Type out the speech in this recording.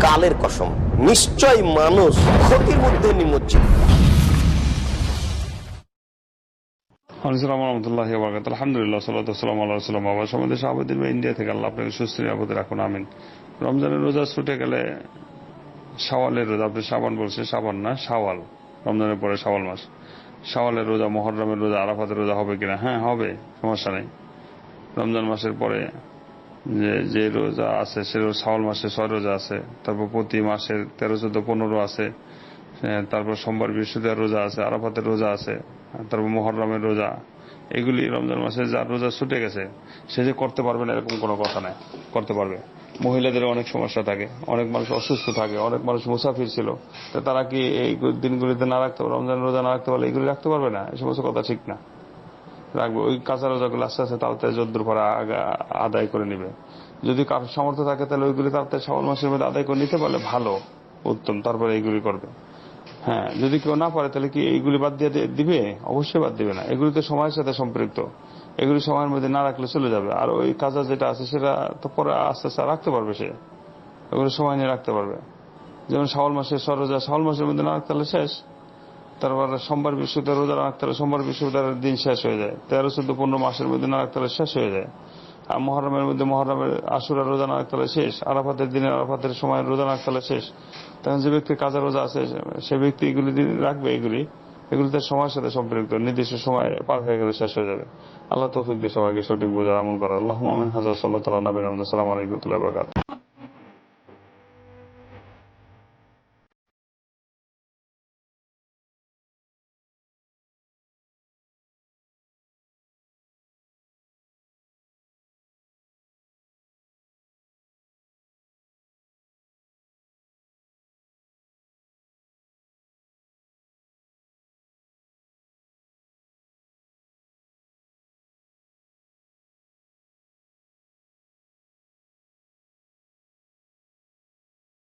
কালের কসম, নিশ্চয় মানুষ ক্ষতির মধ্যে নিমজ্জিত। ইন্ডিয়া থেকে আমিন। রমজানের রোজা ছুটে গেলে রোজা সাবান বলছেন সাবান না রমজানের পরে রোজা মহরমের রোজা, আরাফাতের রোজা হবে কিনা? হ্যাঁ হবে, সমস্যা নেই। রমজান মাসের পরে যে যে রোজা আছে, সে রোজা শাওয়াল মাসে ছয় রোজা আছে, তারপর প্রতি মাসের তেরো, চোদ্দ, পনেরো আছে তারপর সোমবার, বৃহস্পতিবার রোজা আছে, আরাফাতের রোজা আছে, তারপর মহরমের রোজা, এগুলি রমজান মাসে যার রোজা ছুটে গেছে, সে যে করতে পারবে না এরকম কোনো কথা নাই, করতে পারবে। মহিলাদের অনেক সমস্যা থাকে, অনেক মানুষ অসুস্থ থাকে, অনেক মানুষ মুসাফির ছিল, তো তারা কি এই দিনগুলিতে না রাখতে, রমজান রোজা না রাখতে পারলে এগুলি রাখতে পারবে না? এই সমস্ত কথা ঠিক না। রাখবে। ওই কাঁচা রোজাগুলো আস্তে আস্তে তাড়াতাড়ি যদ্দুর আগা- আদায় করে নিবে। যদি কার সামর্থ্য থাকে তাহলে ওইগুলি তাড়াতাড়ি শ্রাবণ মাসের মধ্যে আদায় করে নিতে পারলে ভালো, উত্তম। তারপরে এইগুলি করবে। হ্যাঁ যদি কেউ না পারে তাহলে কি এইগুলি বাদ দিয়ে দিবে? অবশ্যই বাদ দিবে না। এগুলি তো সময়ের সাথে সম্পৃক্ত। এগুলি সময়ের মধ্যে না রাখলে চলে যাবে। আর ওই কাজা যেটা আছে সেটা তো পরে আস্তে আস্তে রাখতে পারবে সে। এগুলো সময় নিয়ে রাখতে পারবে। যেমন শাওয়াল মাসের সরোজা শাওয়াল মাসের মধ্যে না রাখতে পারলে শেষ। তারপর সোমবার বৃহস্পতিবার রোজা রাখতে পারলে সোমবার বৃহস্পতিবারের দিন শেষ হয়ে যায়। তেরো, চোদ্দ, পনেরো মাসের মধ্যে না রাখতে শেষ হয়ে যায়। আর মহরমের মধ্যে মহরমের আশুরা রোজা না রাখতে শেষ। আরাফাতের দিনে আরাফাতের সময় রোজা রাখতে শেষ। তখন যে ব্যক্তি কাজা রোজা আছে, সে ব্যক্তি এগুলি রাখবে, এগুলি। এগুলিতে সময়ের সাথে সম্পৃক্ত। নির্দিষ্ট সময় পার হয়ে গেলে শেষ হয়ে যাবে। আল্লাহ তৌফিক দিয়ে সবাইকে সঠিক বোঝা আমল করা। আল্লাহ হাজার সাল্লাহ তালা নবীন সালাম আলাইকুম।